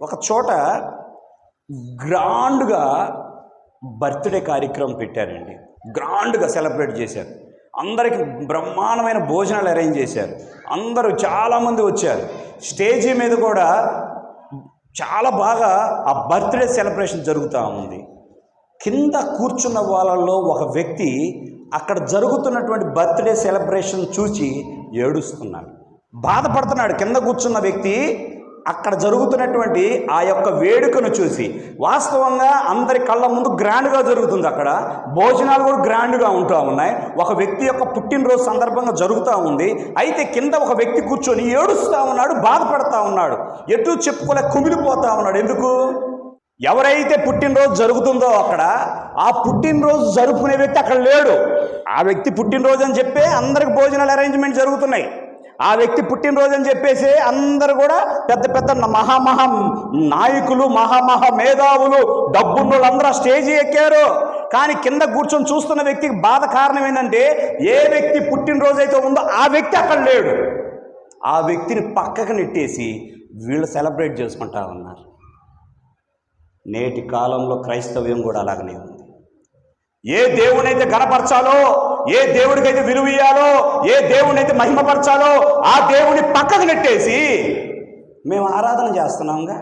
ఒక చోట గ్రాండ్గా బర్త్డే కార్యక్రమం పెట్టారండి. గ్రాండ్గా సెలబ్రేట్ చేశారు. అందరికి బ్రహ్మాండమైన భోజనాలు అరేంజ్ చేశారు. అందరూ చాలామంది వచ్చారు. స్టేజీ మీద కూడా చాలా బాగా ఆ బర్త్డే సెలబ్రేషన్ జరుగుతూ ఉంది. కింద కూర్చున్న వాళ్ళల్లో ఒక వ్యక్తి అక్కడ జరుగుతున్నటువంటి బర్త్డే సెలబ్రేషన్ చూసి ఏడుస్తున్నాడు. బాధపడుతున్నాడు. కింద కూర్చున్న వ్యక్తి అక్కడ జరుగుతున్నటువంటి ఆ యొక్క వేడుకను చూసి వాస్తవంగా అందరి కళ్ళ ముందు గ్రాండ్గా జరుగుతుంది అక్కడ. భోజనాలు కూడా గ్రాండ్గా ఉంటూ ఉన్నాయి. ఒక వ్యక్తి యొక్క పుట్టినరోజు సందర్భంగా జరుగుతూ ఉంది. అయితే కింద ఒక వ్యక్తి కూర్చొని ఏడుస్తూ ఉన్నాడు బాధపడతా ఉన్నాడు. ఎటు చెప్పుకోలే కుమిలిపోతా ఉన్నాడు. ఎందుకు? ఎవరైతే పుట్టినరోజు జరుగుతుందో అక్కడ ఆ పుట్టినరోజు జరుపుకునే వ్యక్తి అక్కడ లేడు. ఆ వ్యక్తి పుట్టినరోజు అని చెప్పే అందరికి భోజనాలు అరేంజ్మెంట్ జరుగుతున్నాయి. ఆ వ్యక్తి పుట్టినరోజు అని చెప్పేసి అందరు కూడా పెద్ద పెద్ద మహామహా నాయకులు మహామహా మేధావులు డబ్బున్నోళ్ళు అందరూ ఆ స్టేజీ ఎక్కారు. కానీ కింద కూర్చొని చూస్తున్న వ్యక్తికి బాధ కారణం ఏంటంటే ఏ వ్యక్తి పుట్టినరోజు అయితే ఉందో ఆ వ్యక్తి అక్కడ లేడు. ఆ వ్యక్తిని పక్కకు నెట్టేసి వీళ్ళు సెలబ్రేట్ చేసుకుంటా ఉన్నారు నేటి కాలంలో క్రైస్తవ్యం కూడా అలాగనే ఉంది. ఏ దేవునైతే గణపరచాలో ఏ దేవుడికైతే విలువ ఇయ్యాలో ఏ దేవునైతే మహిమపరచాలో ఆ దేవుని పక్కకు నెట్టేసి మేము ఆరాధన చేస్తున్నాంగా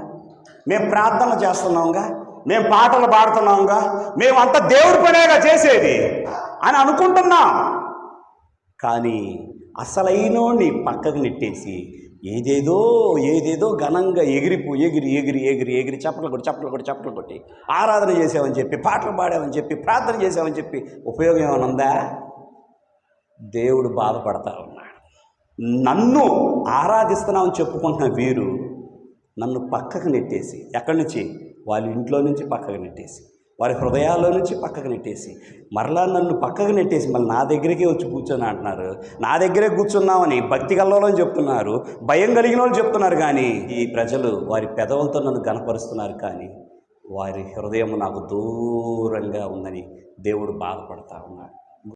మేము ప్రార్థన చేస్తున్నాంగా మేము పాటలు పాడుతున్నాంగా మేము అంత దేవుడి పనేగా చేసేది అని అనుకుంటున్నాం. కానీ అసలైనోడిని పక్కకు నెట్టేసి ఏదేదో ఏదేదో ఘనంగా ఎగిరిపో ఎగిరి ఎగిరి ఎగిరి ఎగిరి చప్పట్లు కొట్టి చప్పట్లు కొట్టి చప్పట్లు కొట్టి ఆరాధన చేసామని చెప్పి పాటలు పాడామని చెప్పి ప్రార్థన చేసామని చెప్పి ఉపయోగం ఏమైనా ఉందా? దేవుడు బాధపడతా ఉన్నాడు. నన్ను ఆరాధిస్తున్నామని చెప్పుకుంటున్న వీరు నన్ను పక్కకు నెట్టేసి ఎక్కడి నుంచి? వాళ్ళ ఇంట్లో నుంచి పక్కకు నెట్టేసి వారి హృదయాల్లో నుంచి పక్కకు నెట్టేసి మరలా నన్ను పక్కకు నెట్టేసి మళ్ళీ నా దగ్గరికే వచ్చి కూర్చొని అంటున్నారు. నా దగ్గరే కూర్చున్నామని భక్తి కల్లోని చెప్తున్నారు భయం కలిగిన వాళ్ళు చెప్తున్నారు కానీ ఈ ప్రజలు వారి పెదవులతో నన్ను గనపరుస్తున్నారు కానీ వారి హృదయం నాకు దూరంగా ఉందని దేవుడు బాధపడతా ఉన్నాడు.